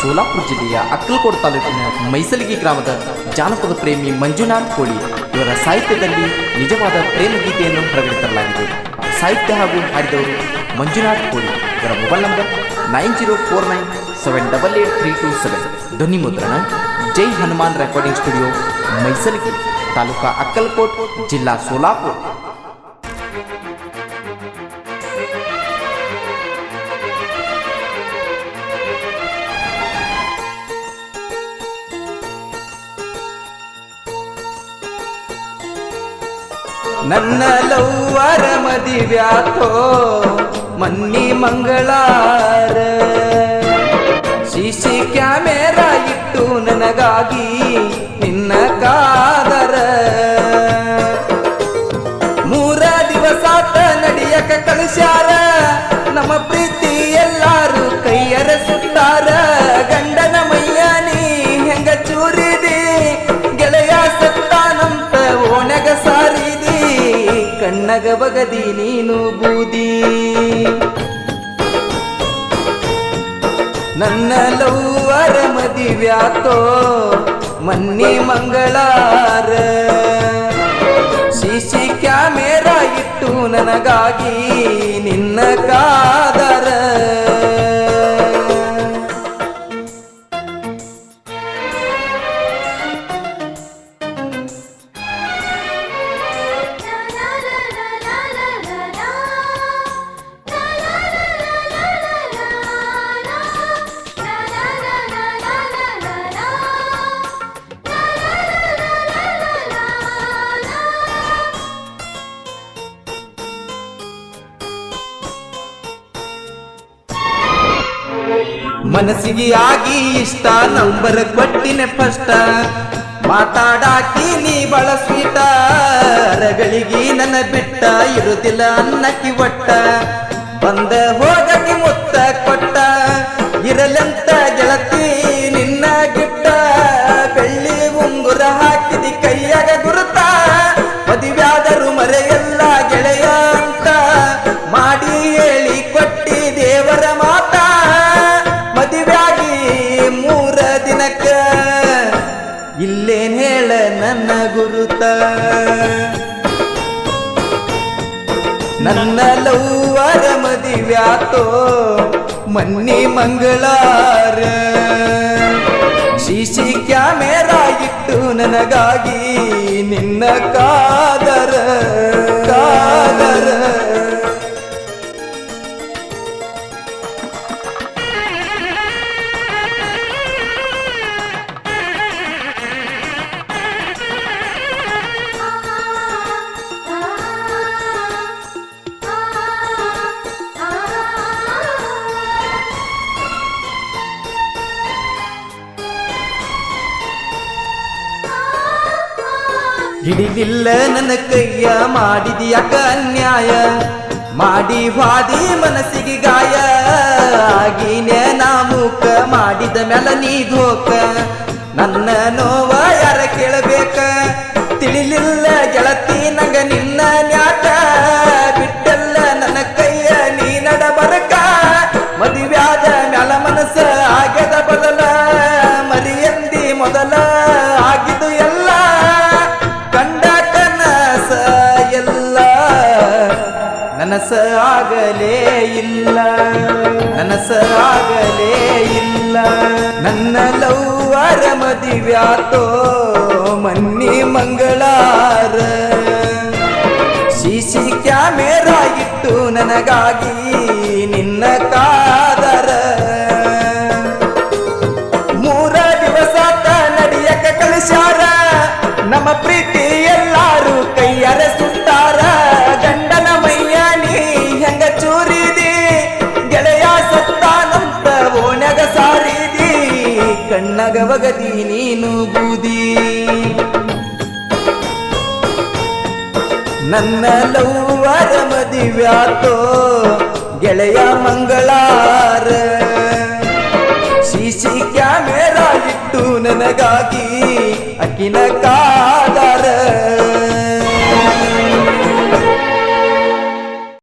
ಸೋಲಾಪುರ ಜಿಲ್ಲೆಯ ಅಕ್ಕಲ್ಕೋಟ್ ತಾಲೂಕಿನ ಮೈಸಲಿಗಿ ಗ್ರಾಮದ ಜಾನಪದ ಪ್ರೇಮಿ ಮಂಜುನಾಥ್ ಕೋಳಿ. ಇವರ ಸಾಹಿತ್ಯದಲ್ಲಿ ನಿಜವಾದ ಪ್ರೇಮ ಗೀತೆಯನ್ನು ಪ್ರಕಟಿಸಲಾಗಿದೆ. ಸಾಹಿತ್ಯ ಹಾಗೂ ಹಾಡಿದವರು ಮಂಜುನಾಥ್ ಕೋಳಿ. ಇವರ mobile number nine zero four nine seven double eight three two seven. ಧ್ವನಿ ಮುದ್ರಣ, ಜೈ ಹನುಮಾನ್ ರೆಕಾರ್ಡಿಂಗ್ ಸ್ಟುಡಿಯೋ, ಮೈಸಲಿಗಿ, ತಾಲೂಕಾ ಅಕ್ಕಲ್ಕೋಟ್, ಜಿಲ್ಲಾ ಸೋಲಾಪುರ. ನನ್ನ ಲವ್ವರ ಮದಿವ್ಯಾತೋ ಮನ್ನಿ ಮಂಗಳಾರ. ಸಿಸಿ ಕ್ಯಾಮೆರಾ ಇಟ್ಟು ನನಗಾಗಿ ನಿನ್ನ ಕಣ್ಣಗ ಬಗದಿ ನೀನು ಬೂದಿ. ನನ್ನ ಲವ್ವರ ಮದಿವ್ಯಾತೋ ಮನ್ನಿ ಮಂಗಳಾರ. ಸಿಸಿ ಕ್ಯಾಮೆರಾ ಇಟ್ಟು ನನಗಾಗಿ ನಿನ್ನ ಕಾದರ ಮನಸ್ಸಿಗೆ ಆಗಿ ಇಷ್ಟ, ನಂಬರ್ ಕೊಟ್ಟಿನ ಫಸ್ಟ್ ಮಾತಾಡಾಕಿ ನೀ ಬಳ ಸ್ವೀಟ ರಗಳಿಗೆ ನನ್ನ ಬಿಟ್ಟ, ಇರುದಿಲ್ಲ ಅನ್ನಕ್ಕಿ ಒಟ್ಟ. ಬಂದ ಹೋಗಕ್ಕೆ ನನ್ನ ಲವ್ವರ ಮದಿವ್ಯಾತೋ ಮನ್ನಿ ಮಂಗಳಾರ. ಶಿಶಿ ಕ್ಯಾಮೆರಾ ಇಟ್ಟು ನನಗಾಗಿ ನಿನ್ನ ಕಾದರ ಕಾದರ. ಹಿಡಿದಿಲ್ಲ ನನ್ನ ಕೈಯ ಮಾಡಿದ್ಯಾಕ ಅನ್ಯಾಯ. ಮಾಡಿ ವಾದಿ ಮನಸ್ಸಿಗೆ ಗಾಯ. ಆಗಿನೇ ನಾ ಮೂಕ ಮಾಡಿದ ಮೇಲೆ ನೀ ಧೋಕ. ಆಗಲೇ ಇಲ್ಲ. ನನಸ ಆಗಲೇ ಇಲ್ಲ. ನನ್ನ ಲವ್ವರ ಮದಿವ್ಯಾತೋ ಮನ್ನಿ ಮಂಗಳಾರ. ಸಿಸಿ ಕ್ಯಾಮೆರಾ ಇಟ್ಟು ನನಗಾಗಿ ನಿನ್ನ ಕಾದರ ಬಗದಿ ನೀನು ಬೂದಿ. ನನ್ನ ಲವ್ವರ ಮದಿವ್ಯಾತೋ ಗೆಳೆಯ ಮಂಗಳಾರ. ಸಿಸಿ ಕ್ಯಾಮೆರಾ ಇಟ್ಟು ನನಗಾಗಿ ಅಕ್ಕಿನ ಕಾದ